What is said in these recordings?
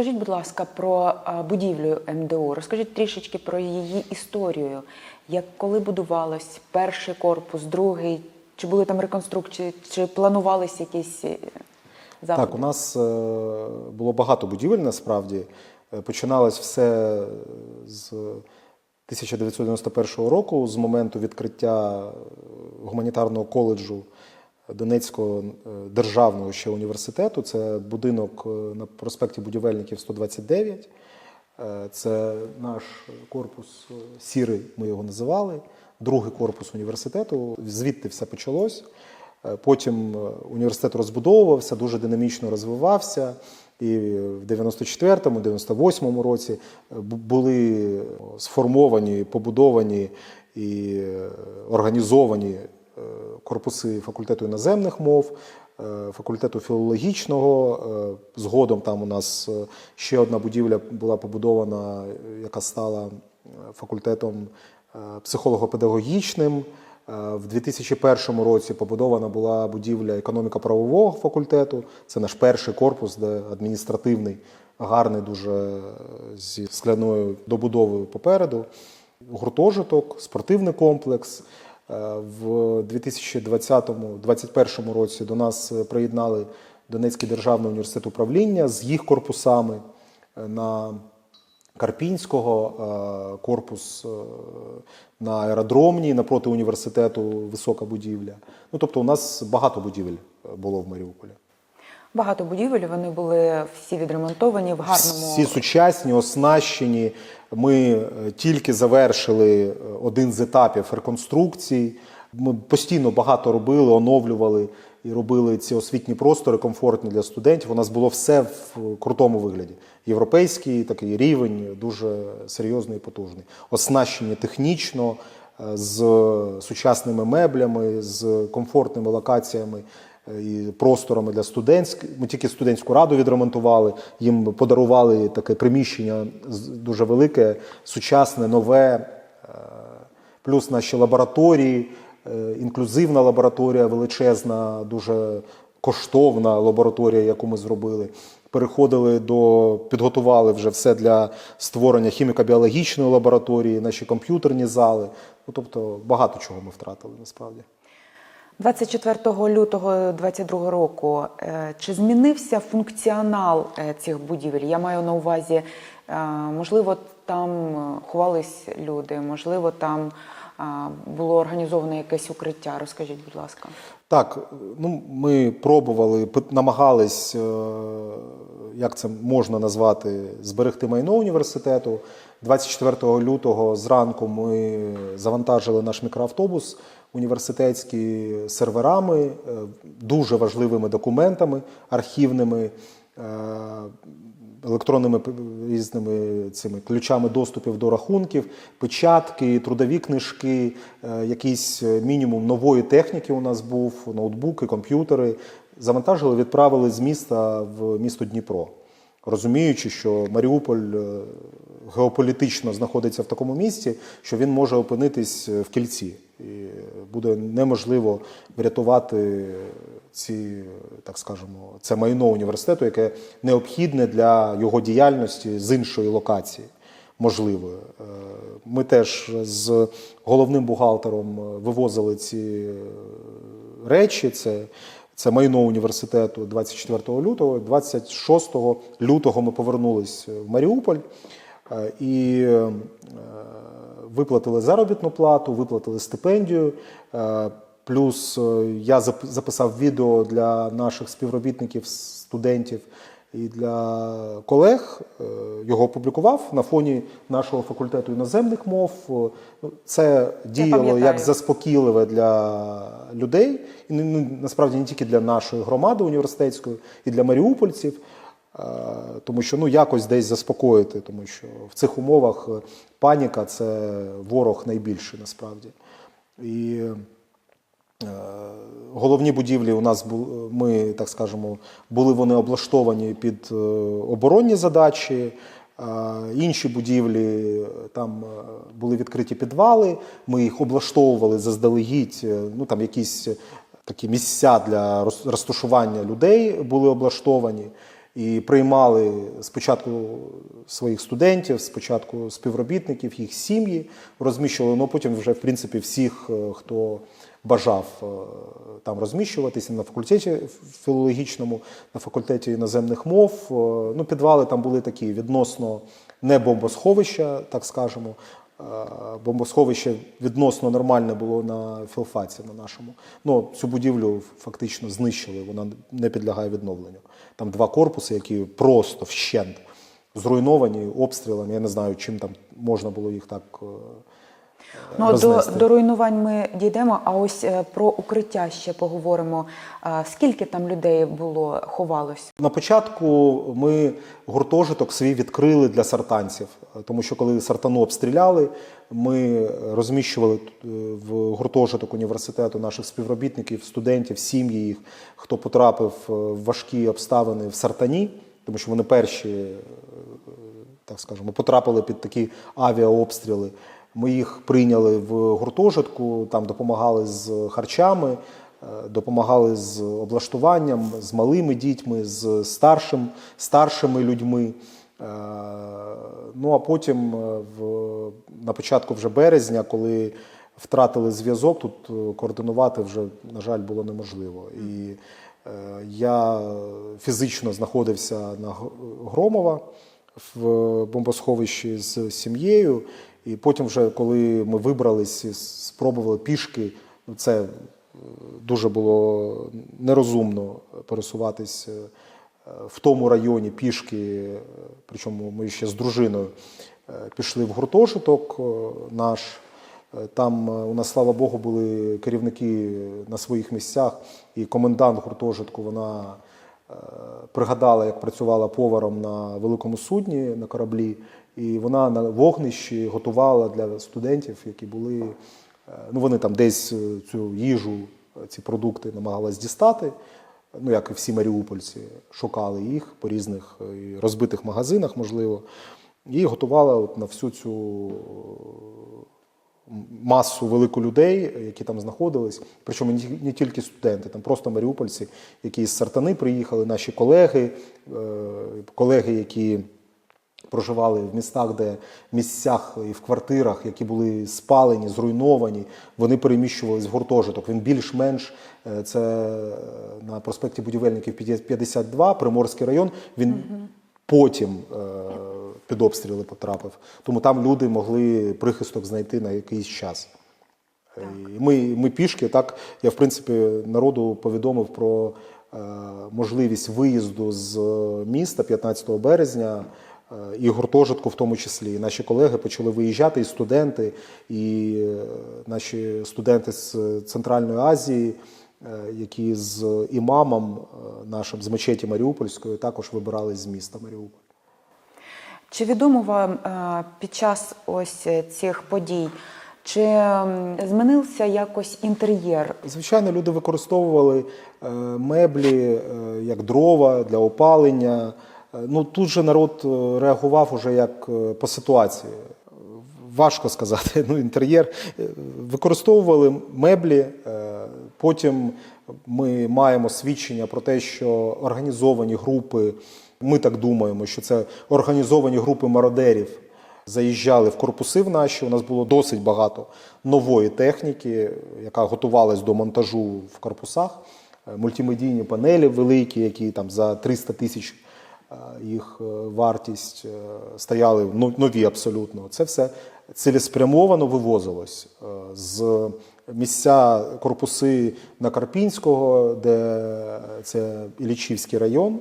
Розкажіть, будь ласка, про будівлю МДУ. Розкажіть трішечки про її історію. Як коли будувалось перший корпус, другий, чи були там реконструкції, чи планувалися якісь е, заходи? Так, у нас е, було багато будівель насправді. Е, Починалось все з 1991 року, з моменту відкриття гуманітарного коледжу Донецького е, державного ще університету. Це будинок е, на проспекті Будівельників 129. Е, Це наш корпус сірий, ми його називали, другий корпус університету. Звідти все почалось. Потім університет розбудовувався, дуже динамічно розвивався. І в 94-му, 98-му році були сформовані, побудовані і організовані корпуси факультету іноземних мов, е, факультету філологічного. Е, Згодом там у нас е, ще одна будівля була побудована, е, яка стала е, факультетом е, психолого-педагогічним. Е, В 2001 році побудована була будівля економіко-правового факультету. Це наш перший корпус, де адміністративний, гарний, дуже е, зі скляною добудовою попереду. Гуртожиток, спортивний комплекс. Е, В 2020-2021 році до нас е, приєднали Донецький державний університет управління з їх корпусами е, на Карпінського, корпус на аеродромній, напроти університету висока будівля. Ну тобто, у нас багато будівель було в Маріуполі. Багато будівель, вони були всі відремонтовані в гарному Всі сучасні, оснащені. Ми е, тільки завершили е, один з етапів реконструкції. Ми постійно багато робили, оновлювали і робили ці освітні простори комфортні для студентів. У нас було все в крутому вигляді. Європейський такий рівень, дуже серйозний і потужний. Оснащені технічно, е, з сучасними меблями, з комфортними локаціями і просторами для студентських. Ми тільки студентську раду відремонтували. Їм подарували таке приміщення дуже велике, сучасне, нове. е, Плюс наші лабораторії, е, інклюзивна лабораторія величезна, дуже коштовна лабораторія, яку ми зробили. Переходили до підготували вже все для створення хіміко-біологічної лабораторії, наші комп'ютерні зали. Ну тобто багато чого ми втратили насправді. 24 лютого 2022 року. е, Чи змінився функціонал е, цих будівель? Я маю на увазі, е, можливо, там ховались люди, можливо, там було організовано якесь укриття. Розкажіть, будь ласка. Так, ну ми пробували, намагались, як це можна назвати, зберегти майно університету. 24 лютого зранку ми завантажили наш мікроавтобус університетський серверами, е, дуже важливими документами архівними. е, електронними різними цими ключами доступів до рахунків, печатки, трудові книжки, е, якийсь мінімум нової техніки у нас був, ноутбуки, комп'ютери. Завантажили, відправили з міста в місто Дніпро, розуміючи, що Маріуполь геополітично знаходиться в такому місці, що він може опинитись в кільці. І буде неможливо врятувати ці, так скажемо, це майно університету, яке необхідне для його діяльності з іншої локації можливої. Е, Ми теж з головним бухгалтером е, вивозили ці е, речі. Це, це майно університету 24 лютого. 26 лютого ми повернулись в Маріуполь е, і е, виплатили заробітну плату, виплатили стипендію. Е, Плюс е, я записав відео для наших співробітників, студентів і для колег. Е, Його опублікував на фоні нашого факультету іноземних мов. Е, ну, Це діяло як заспокійливе для людей, і ну, насправді не тільки для нашої громади університетської, і для маріупольців. Е, Тому що ну якось десь заспокоїти, тому що в цих умовах е, паніка це ворог найбільший насправді. І Е, Головні будівлі у нас бу- ми, так скажемо, були вони облаштовані під е, оборонні задачі. Інші будівлі там були відкриті підвали. Ми їх облаштовували заздалегідь. Ну там якісь такі місця для розташування людей були облаштовані. І приймали спочатку своїх студентів, спочатку співробітників, їх сім'ї розміщували, ну потім вже в принципі всіх, е, хто бажав е, там розміщуватися на факультеті філологічному, на факультеті іноземних мов. Е, Ну, підвали там були такі відносно не бомбосховища, так скажемо. Е, Бомбосховище відносно нормальне було на філфаці на нашому. Ну, цю будівлю фактично знищили, вона не підлягає відновленню. Там два корпуси, які просто вщент зруйновані обстрілами. Я не знаю, чим там можна було їх так. Ну, до, до руйнувань ми дійдемо, а ось е, про укриття ще поговоримо. Скільки там людей було, ховалось? На початку ми гуртожиток свій відкрили для сартанців, тому що коли сартану обстріляли, ми розміщували е, в гуртожиток університету наших співробітників, студентів, сім'ї їх, хто потрапив е, в важкі обставини в сартані, тому що вони перші, так скажемо, потрапили під такі авіаобстріли. Ми їх прийняли в гуртожитку, там допомагали з харчами, е, допомагали з облаштуванням, з малими дітьми, з старшим, старшими людьми. Е, Ну а потім е, в, на початку вже березня, коли втратили зв'язок, тут координувати вже, на жаль, було неможливо. І я фізично знаходився на Громова в бомбосховищі з сім'єю. І потім, вже коли ми вибрались і спробували пішки, ну, це е, дуже було нерозумно пересуватись е, в тому районі пішки. е, Причому ми ще з дружиною пішли в гуртожиток наш. Там у нас, слава Богу, були керівники на своїх місцях, і комендант гуртожитку вона пригадала, як працювала поваром на великому судні на кораблі, і вона на вогнищі готувала для студентів, які були. е, Ну, вони там десь е, цю їжу, е, ці продукти намагалась дістати. Ну, як і всі маріупольці, шукали їх по різних розбитих магазинах, можливо, і готувала от на всю цю масу велику людей, які там знаходились. Причому не тільки студенти, там просто маріупольці, які з Сартани приїхали, наші колеги, колеги, які проживали в містах, де місцях і в квартирах, які були спалені, зруйновані, вони переміщувались в гуртожиток. Він більш-менш е, це е, на проспекті будівельників 52, Приморський район. Він потім е, під обстріли потрапив. Тому там люди могли прихисток знайти на якийсь час. І Ми, ми пішки, так я в принципі народу повідомив про е, можливість виїзду з міста 15 березня. І гуртожитку в тому числі. І наші колеги почали виїжджати, і студенти, і е, наші студенти з Центральної Азії, е, які з імамом е, нашим з мечеті Маріупольської також вибирались з міста Маріуполь. Чи відомо вам під час ось цих подій, чи змінився якось інтер'єр? Звичайно, люди використовували меблі як дрова для опалення. Е, Ну тут же народ е, реагував уже як е, по ситуації. Важко сказати. Ну, інтер'єр використовували меблі. Потім ми маємо свідчення про те, що організовані групи. Ми так думаємо, що це організовані групи мародерів заїжджали в корпуси в наші. У нас було досить багато нової техніки, яка готувалась до монтажу в корпусах. Мультимедійні панелі великі, які там за 300 тисяч їх е, вартість е, стояли нові абсолютно. Це все цілеспрямовано вивозилось е, з місця корпуси на Карпінського, де це Іллічівський район.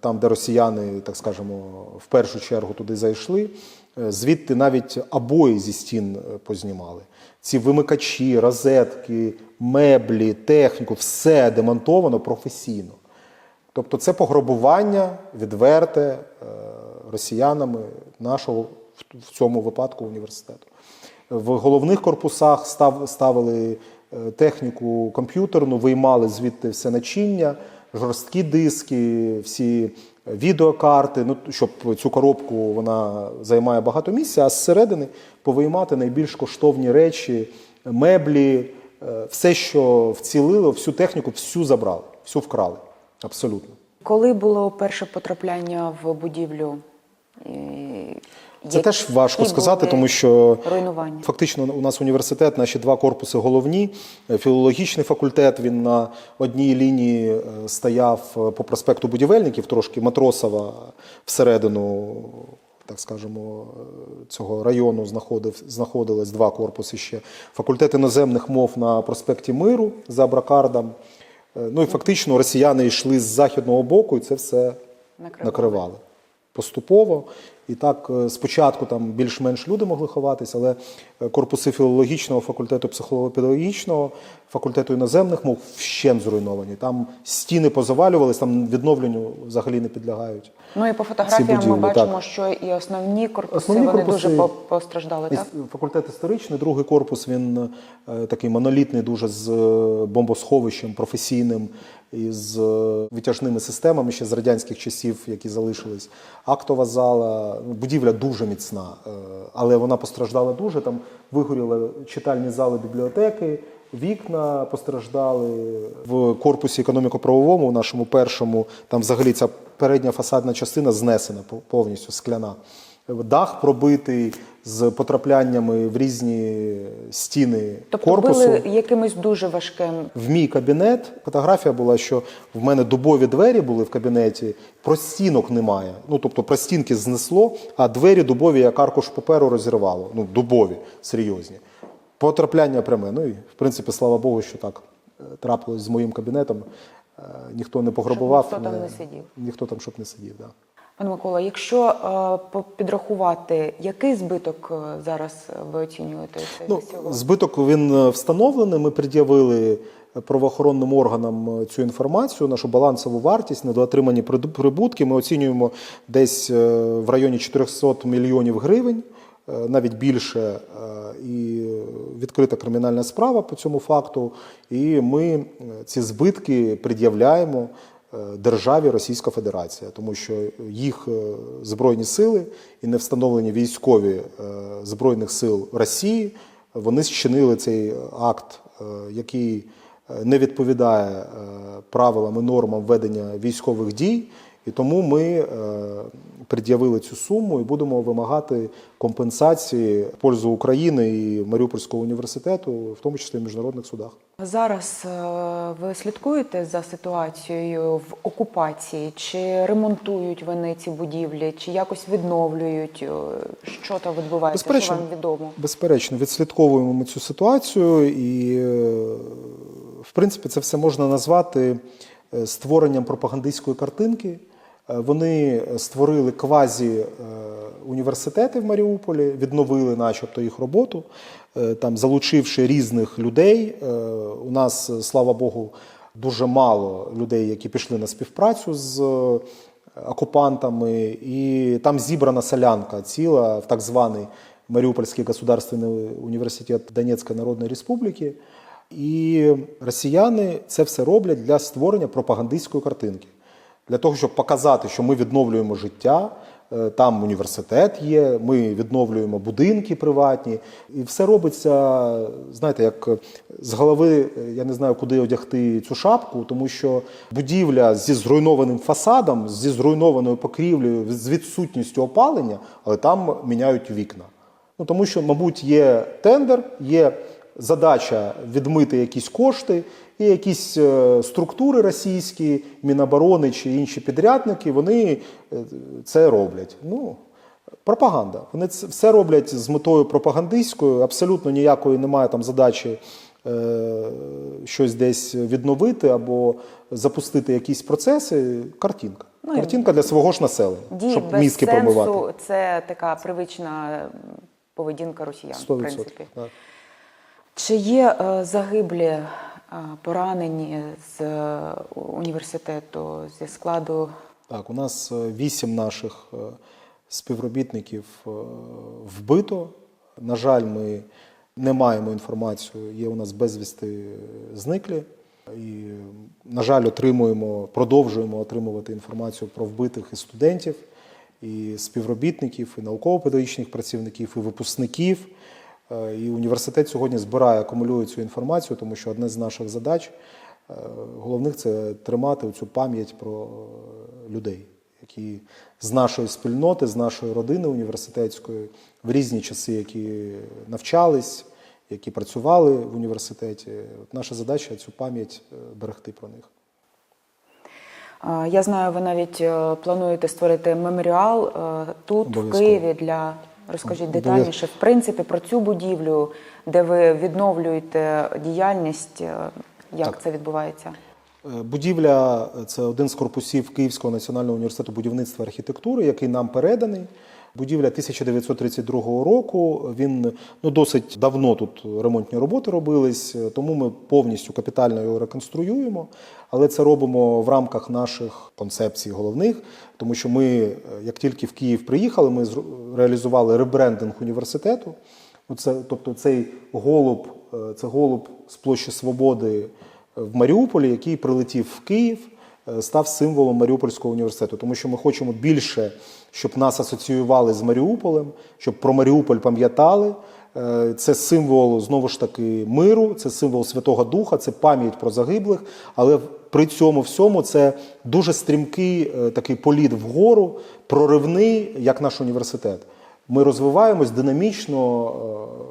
Там, де росіяни, так скажемо, в першу чергу туди зайшли. Звідти навіть обої зі стін познімали. Ці вимикачі, розетки, меблі, техніку, все демонтовано професійно. Тобто це пограбування відверте е, росіянами нашого в- цьому випадку університету. В головних корпусах став, ставили е, техніку комп'ютерну, виймали звідти все начиння, жорсткі диски, всі відеокарти, ну, щоб цю коробку вона займає багато місця, а зсередини повиймати найбільш коштовні речі, меблі, е, все, що вцілило, всю техніку, всю забрали, всю вкрали. Абсолютно. Коли було перше потрапляння в будівлю? Це теж важко сказати, тому що руйнування? фактично у нас університет, наші два корпуси головні. Е, Філологічний факультет він на одній лінії е, стояв е, по проспекту Будівельників, трошки Матросова всередину, так скажемо, цього району знаходив, знаходились два корпуси ще. Факультет іноземних мов на проспекті Миру за Бракардом. Е, Ну і фактично росіяни йшли з західного боку, і це все Накривали. накривали поступово. І так, е, спочатку там більш-менш люди могли ховатися, але е, корпуси філологічного факультету психолого-педагогічного, факультету іноземних мов вщент зруйновані. Там стіни позавалювались, там відновленню взагалі не підлягають. Ну і по фотографіям ми бачимо, так. що і основні корпуси Основні вони корпуси- дуже постраждали, так? Факультет історичний, другий корпус він е, такий монолітний, дуже з бомбосховищем професійним і з е, витяжними системами ще з радянських часів, які залишились. Актова зала, будівля дуже міцна, е, але вона постраждала дуже. Там вигоріли читальні зали бібліотеки. Вікна постраждали в корпусі економіко-правовому, в нашому першому. Там взагалі ця передня фасадна частина знесена пов- повністю скляна. Дах пробитий з потрапляннями в різні стіни Тобто корпусу. били якимось дуже важким. В мій кабінет фотографія була, що в мене дубові двері були в кабінеті, простінок немає. Ну тобто простінки знесло, а двері дубові, як аркуш паперу розірвало. Ну, дубові, серйозні. Потрапляння пряме. Ну і в принципі, слава Богу, що так е, трапилось з моїм кабінетом. Е, Ніхто не пограбував, ніхто там не сидів. Ніхто там щоб не сидів. Да. Пане Микола, якщо е, підрахувати, який збиток е, зараз ви оцінюєте цей Ну, всього? збиток він е, встановлений. Ми пред'явили правоохоронним органам е, цю інформацію, нашу балансову вартість, недоотримані прибутки. Ми оцінюємо десь е, в районі 400 мільйонів гривень, е, навіть більше. е, І відкрита кримінальна справа по цьому факту. І ми е, ці збитки пред'являємо е, державі Російська Федерація, тому що їх е, збройні сили і не встановлені військові е, збройних сил Росії вони зчинили цей акт, е, який е, не відповідає е, правилам і нормам ведення військових дій. І тому ми е, пред'явили цю суму і будемо вимагати компенсації в пользу України і Маріупольського університету, в тому числі в міжнародних судах. Зараз е, ви слідкуєте за ситуацією в окупації? Чи ремонтують вони ці будівлі, чи якось відновлюють? Е, Що там відбувається? Що вам відомо? Безперечно, відслідковуємо ми цю ситуацію, і в принципі це все можна назвати створенням пропагандистської картинки. Е, Вони створили квазі е, університети в Маріуполі, відновили, начебто, їх роботу, е, там залучивши різних людей. У нас, слава Богу, дуже мало людей, які пішли на співпрацю з окупантами, і там зібрана солянка ціла в так званий Маріупольський государственний університет Донецької Народної Республіки. І росіяни це все роблять для створення пропагандистської картинки, для того, щоб показати, що ми відновлюємо життя. е, Там університет є, ми відновлюємо будинки приватні, і все робиться, знаєте, як з голови, е, я не знаю, куди одягти цю шапку, тому що будівля зі зруйнованим фасадом, зі зруйнованою покрівлею, з відсутністю опалення, але там міняють вікна. Ну тому що, мабуть, є тендер, є задача відмити якісь кошти, і якісь е, структури російські, Міноборони чи інші підрядники, вони е, це роблять. Ну, пропаганда. Вони це все роблять з метою пропагандистською, абсолютно ніякої немає там задачі е, щось десь відновити або запустити якісь процеси. Картинка. Ну, Картинка для свого ж населення, Дії щоб без мізки сенсу промивати. це така привична поведінка росіян, в 100%. принципі. Так. Чи є е, загиблі, е, поранені з е, університету зі складу? Так, у нас вісім наших співробітників вбито. На жаль, ми не маємо інформацію, є у нас безвісти зниклі. І, на жаль, отримуємо, продовжуємо отримувати інформацію про вбитих і студентів, і співробітників, і науково-педагогічних працівників, і випускників. Е, І університет сьогодні збирає, акумулює цю інформацію, тому що одне з наших задач Е, Головних це тримати цю пам'ять про е, людей, які з нашої спільноти, з нашої родини університетської в різні часи, які навчались, які працювали в університеті. От наша задача цю пам'ять берегти про них. Я знаю, ви навіть плануєте створити меморіал тут, в Києві, для розкажіть детальніше, в принципі, про цю будівлю, де ви відновлюєте діяльність. е, Як Так. це відбувається? Е, Будівля це один з корпусів Київського національного університету будівництва і архітектури, який нам переданий. Будівля 1932 року. Він ну досить давно тут ремонтні роботи робились, тому ми повністю капітально його реконструюємо. Але це робимо в рамках наших концепцій головних, тому що ми, як тільки в Київ приїхали, ми реалізували ребрендинг університету. Ну, Це, тобто цей голуб, е, це голуб з площі Свободи в Маріуполі, який прилетів в Київ, став символом Маріупольського університету, тому що ми хочемо більше, щоб нас асоціювали з Маріуполем, щоб про Маріуполь пам'ятали. Е, Це символ знову ж таки миру, це символ Святого Духа, це пам'ять про загиблих. Але при цьому всьому це дуже стрімкий е, такий політ вгору, проривний, як наш університет. Ми розвиваємось динамічно,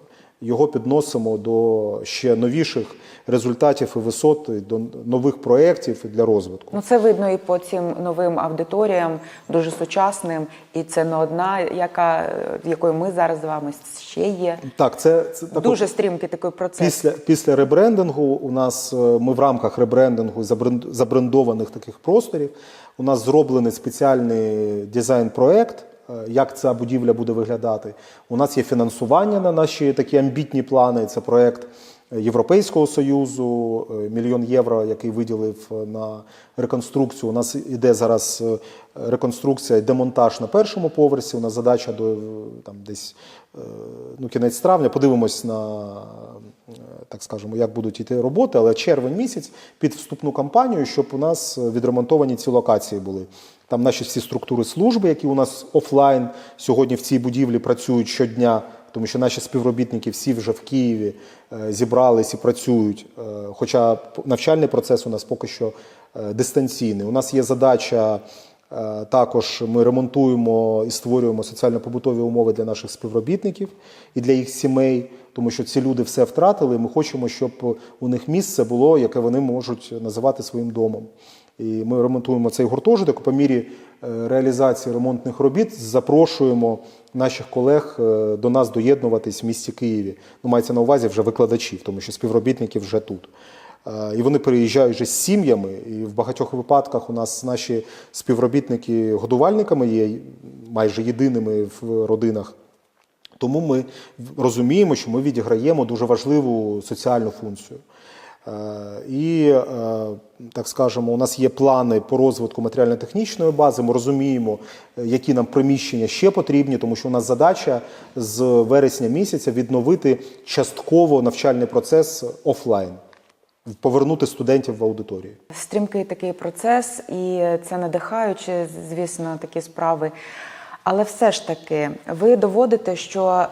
е, його підносимо до ще новіших результатів і висот, до нових проєктів для розвитку. Ну це видно і по цим новим аудиторіям, дуже сучасним, і це не одна, яка якою ми зараз з вами ще є. Так, це, це так, Дуже стрімкий такий процес. Після, після ребрендингу у нас е, ми в рамках ребрендингу забрендованих таких просторів. У нас зроблений спеціальний дизайн-проект, як ця будівля буде виглядати. У нас є фінансування на наші такі амбітні плани. Це проект Європейського союзу, е, мільйон євро, який виділив е, на реконструкцію. У нас іде зараз е, реконструкція і демонтаж на першому поверсі. У нас задача до там десь ну, кінець травня. Подивимось на так скажемо, як будуть йти роботи, але червень місяць під вступну кампанію, щоб у нас відремонтовані ці локації були. Там наші всі структури служби, які у нас офлайн сьогодні в цій будівлі працюють щодня, тому що наші співробітники всі вже в Києві е, зібрались і працюють. Е, Хоча навчальний процес у нас поки що е, дистанційний. У нас є задача. Також ми ремонтуємо і створюємо соціально-побутові умови для наших співробітників і для їх сімей, тому що ці люди все втратили. Ми хочемо, щоб у них місце було, яке вони можуть називати своїм домом. І ми ремонтуємо цей гуртожиток. По мірі е, реалізації ремонтних робіт запрошуємо наших колег е, до нас доєднуватись в місті Києві. Ну, мається на увазі вже викладачів, тому що співробітники вже тут. Е, І вони приїжджають вже з сім'ями, і в багатьох випадках у нас наші співробітники годувальниками є майже єдиними в родинах. Тому ми розуміємо, що ми відіграємо дуже важливу соціальну функцію. Е, І, е, так скажемо, у нас є плани по розвитку матеріально-технічної бази. Ми розуміємо, які нам приміщення ще потрібні, тому що у нас задача з вересня місяця відновити частково навчальний процес офлайн, повернути студентів в аудиторію. Стрімкий такий процес, і це надихаюче, звісно, такі справи. Але все ж таки, ви доводите, що е,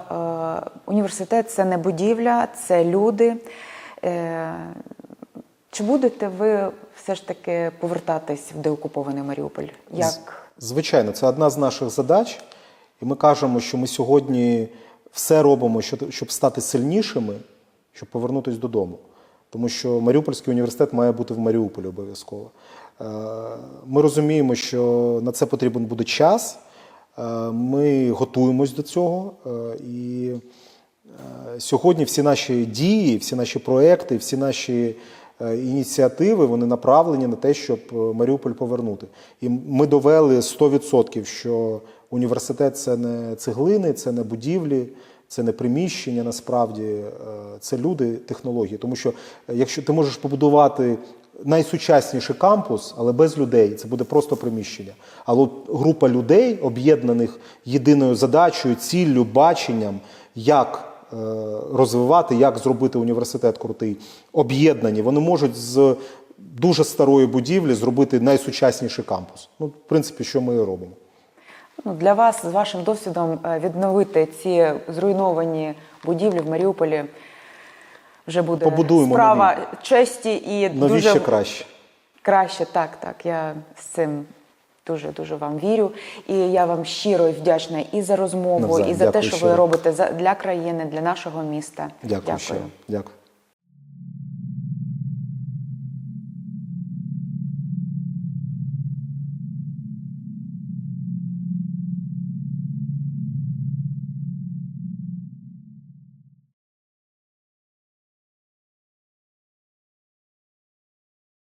університет це не будівля, це люди. Е, чи будете ви все ж таки повертатись в деокупований Маріуполь? Як Звичайно, це одна з наших задач, і ми кажемо, що ми сьогодні все робимо, щоб- стати сильнішими, щоб повернутися додому. Тому що Маріупольський університет має бути в Маріуполі обов'язково. Е, Ми розуміємо, що на це потрібен буде час. Е, Ми готуємось до цього. І Сьогодні всі наші дії, всі наші проекти, всі наші е, ініціативи вони направлені на те, щоб е, Маріуполь повернути. І ми довели 100%, що університет це не цеглини, це не будівлі, це не приміщення. Насправді е, це люди, технології. Тому що е, якщо ти можеш побудувати найсучасніший кампус, але без людей, це буде просто приміщення. Але група людей, об'єднаних єдиною задачею, ціллю, баченням, як е, розвивати, як зробити університет крутий, об'єднані. Вони можуть з дуже старої будівлі зробити найсучасніший кампус. Ну, в принципі, що ми і робимо. ну, для вас з вашим досвідом е, відновити ці зруйновані будівлі в Маріуполі? вже буде Побудуємо справа честі і Нові дуже ще краще. Краще, так, так. Я з цим дуже дуже вам вірю. І я вам щиро і вдячна і за розмову, Навзаєм. і за те, що ви щиро. робите для країни, для нашого міста. Дякую. ще. Дякую.